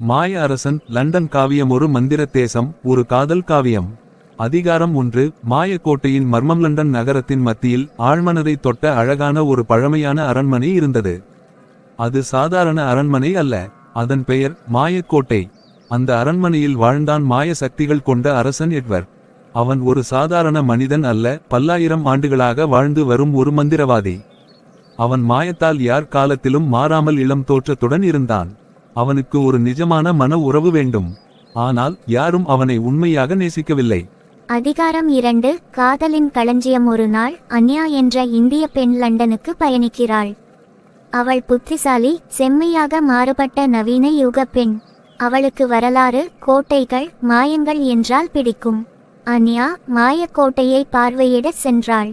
மாய அரசன் லண்டன் காவியம் ஒரு மந்திர தேசம் ஒரு காதல் காவியம். அதிகாரம் ஒன்று மாயக்கோட்டையின் மர்மம் லண்டன் நகரத்தின் மத்தியில் ஆழ்மனதை தொட்ட அழகான ஒரு பழமையான அரண்மனை இருந்தது. அது சாதாரண அரண்மனை அல்ல அதன் பெயர் மாயக்கோட்டை அந்த அரண்மனையில் வாழ்ந்தான் மாய சக்திகள் கொண்ட அரசன் எட்வர். அவன் ஒரு சாதாரண மனிதன் அல்ல பல்லாயிரம் ஆண்டுகளாக வாழ்ந்து வரும் ஒரு மந்திரவாதி. அவன் மாயத்தால் யார் காலத்திலும் மாறாமல் இளம் தோற்றத்துடன் இருந்தான். அவனுக்கு ஒரு நிஜமான மன உறவு வேண்டும். ஆனால் யாரும் அவனை உண்மையாக நேசிக்கவில்லை. அதிகாரம் இரண்டு காதலின் களஞ்சியம் ஒரு நாள் அன்யா என்ற இந்திய பெண் லண்டனுக்கு பயணிக்கிறாள். அவள் புத்திசாலி செம்மையாக மாறுபட்ட நவீன யுக பெண். அவளுக்கு வரலாறு கோட்டைகள் மாயங்கள் என்றால் பிடிக்கும். அன்யா மாயக்கோட்டையை பார்வையிட சென்றாள்.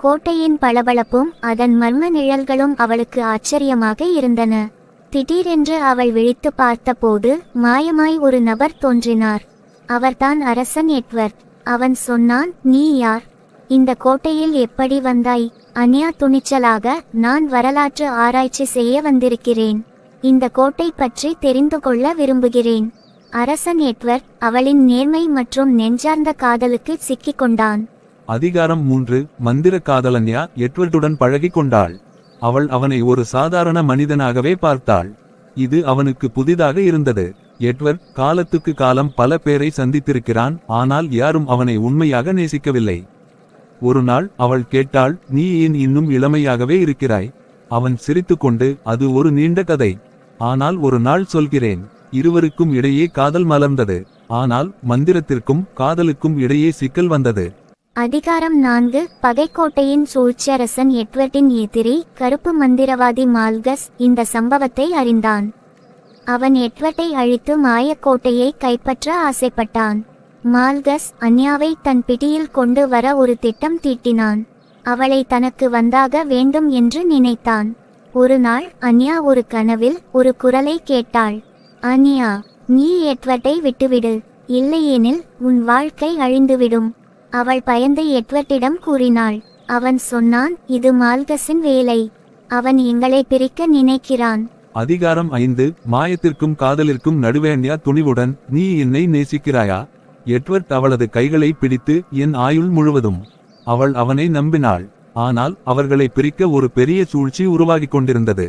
கோட்டையின் பளபளப்பும் அதன் மர்ம நிழல்களும் அவளுக்கு ஆச்சரியமாக இருந்தன. திடீரென்று அவள் விழித்து பார்த்தபோது மாயமாய் ஒரு நபர் தோன்றினார். அவர்தான் அரசன் எட்வர்ட் அவன் சொன்னான் நீ யார்? இந்த கோட்டையில் எப்படி வந்தாய்? அன்யா துணிச்சலாக நான் வரலாற்று ஆராய்ச்சி செய்ய வந்திருக்கிறேன். இந்த கோட்டை பற்றி தெரிந்து கொள்ள விரும்புகிறேன். அரசன் எட்வர்ட் அவளின் நேர்மை மற்றும் நெஞ்சார்ந்த காதலுக்கு சிக்கிக்கொண்டான் அதிகாரம் மூன்று மந்திர காதலன்யா எட்வர்டுடன் பழகிக் கொண்டாள். அவள் அவனை ஒரு சாதாரண மனிதனாகவே பார்த்தாள். இது அவனுக்கு புதிதாக இருந்தது. எட்வர்ட் காலத்துக்கு காலம் பல பேரை சந்தித்திருக்கிறான் ஆனால் யாரும் அவனை உண்மையாக நேசிக்கவில்லை. ஒரு நாள் அவள் கேட்டாள் நீ ஏன் இன்னும் இளமையாகவே இருக்கிறாய்? அவன் சிரித்துக்கொண்டு அது ஒரு நீண்ட கதை. ஆனால் ஒரு நாள் சொல்கிறேன். இருவருக்கும் இடையே காதல் மலர்ந்தது. ஆனால் மந்திரத்திற்கும் காதலுக்கும் இடையே சிக்கல் வந்தது. அதிகாரம் நான்கு. பகைக்கோட்டையின் சூழ்ச்சியரசன் எட்வர்டின் எதிரி கருப்பு மந்திரவாதி மால்கஸ் இந்த சம்பவத்தை அறிந்தான். அவன் எட்வர்ட்டை அழித்து மாயக்கோட்டையை கைப்பற்ற ஆசைப்பட்டான். மால்கஸ் அன்யாவை தன் பிடியில் கொண்டு வர ஒரு திட்டம் தீட்டினான். அவளை தனக்கு வந்தாக வேண்டும் என்று நினைத்தான். ஒரு நாள் அன்யா ஒரு கனவில் ஒரு குரலை கேட்டாள். அன்யா நீ எட்வர்ட்டை விட்டுவிடு. இல்லையெனில் உன் வாழ்க்கை அழிந்துவிடும். அவள் பயந்து எட்வர்ட்டிடம் கூறினாள். அவன் சொன்னான் இது மால்கஸின் வேலை. அவன் எங்களை பிரிக்க நினைக்கிறான். அதிகாரம் ஐந்து மாயத்திற்கும் காதலிற்கும் நடுவேண்டியா துணிவுடன் நீ என்னை நேசிக்கிறாயா? எட்வர்ட் அவளது கைகளை பிடித்து என் ஆயுள் முழுவதும். அவள் அவனை நம்பினாள். ஆனால் அவர்களை பிரிக்க ஒரு பெரிய சூழ்ச்சி உருவாகிக் கொண்டிருந்தது.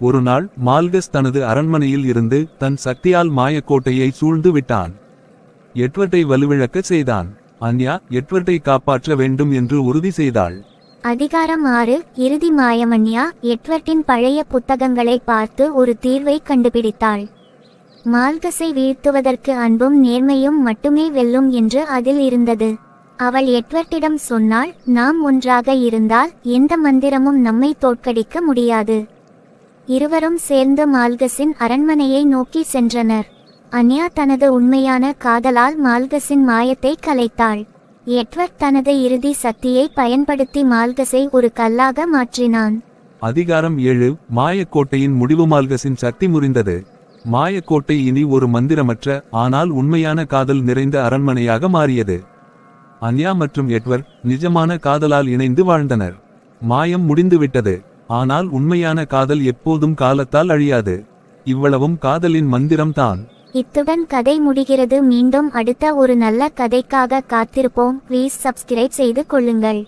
ஒரு நாள் மால்கஸ் தனது அரண்மனையில் இருந்து தன் சக்தியால் மாயக்கோட்டையை சூழ்ந்து விட்டான். எட்வர்ட்டை வலுவிழக்க செய்தான். அன்யா எட்வர்டை காப்பாற்ற வேண்டும் என்று உறுதி செய்தாள். அதிகாரம் ஆறு இறுதி மாயமன்யா எட்வர்ட்டின் பழைய புத்தகங்களை பார்த்து ஒரு தீர்வை கண்டுபிடித்தாள். மால்கஸை வீழ்த்துவதற்கு அன்பும் நேர்மையும் மட்டுமே வெல்லும் என்று அதில் இருந்தது. அவள் எட்வர்ட்டிடம் சொன்னால் நாம் ஒன்றாக இருந்தால் எந்த மந்திரமும் நம்மை தோற்கடிக்க முடியாது. இருவரும் சேர்ந்து மால்கஸின் அரண்மனையை நோக்கி சென்றனர். அன்யா தனது உண்மையான காதலால் மால்கஸின் மாயத்தை கலைத்தாள். எட்வர்ட் தனது இறுதி சக்தியை பயன்படுத்தி மால்கஸை ஒரு கல்லாக மாற்றினான். அதிகாரம் ஏழு மாயக்கோட்டையின் முடிவு மால்கஸின் சக்தி முறிந்தது. மாயக்கோட்டை இனி ஒரு மந்திரமற்ற ஆனால் உண்மையான காதல் நிறைந்த அரண்மனையாக மாறியது. அன்யா மற்றும் எட்வர்ட் நிஜமான காதலால் இணைந்து வாழ்ந்தனர். மாயம் முடிந்துவிட்டது ஆனால் உண்மையான காதல் எப்போதும் காலத்தால் அழியாது. இவ்வளவும் காதலின் மந்திரம்தான். இத்துடன் கதை முடிகிறது. மீண்டும் அடுத்த ஒரு நல்ல கதைக்காக காத்திருப்போம். ப்ளீஸ் சப்ஸ்கிரைப் செய்து கொள்ளுங்கள்.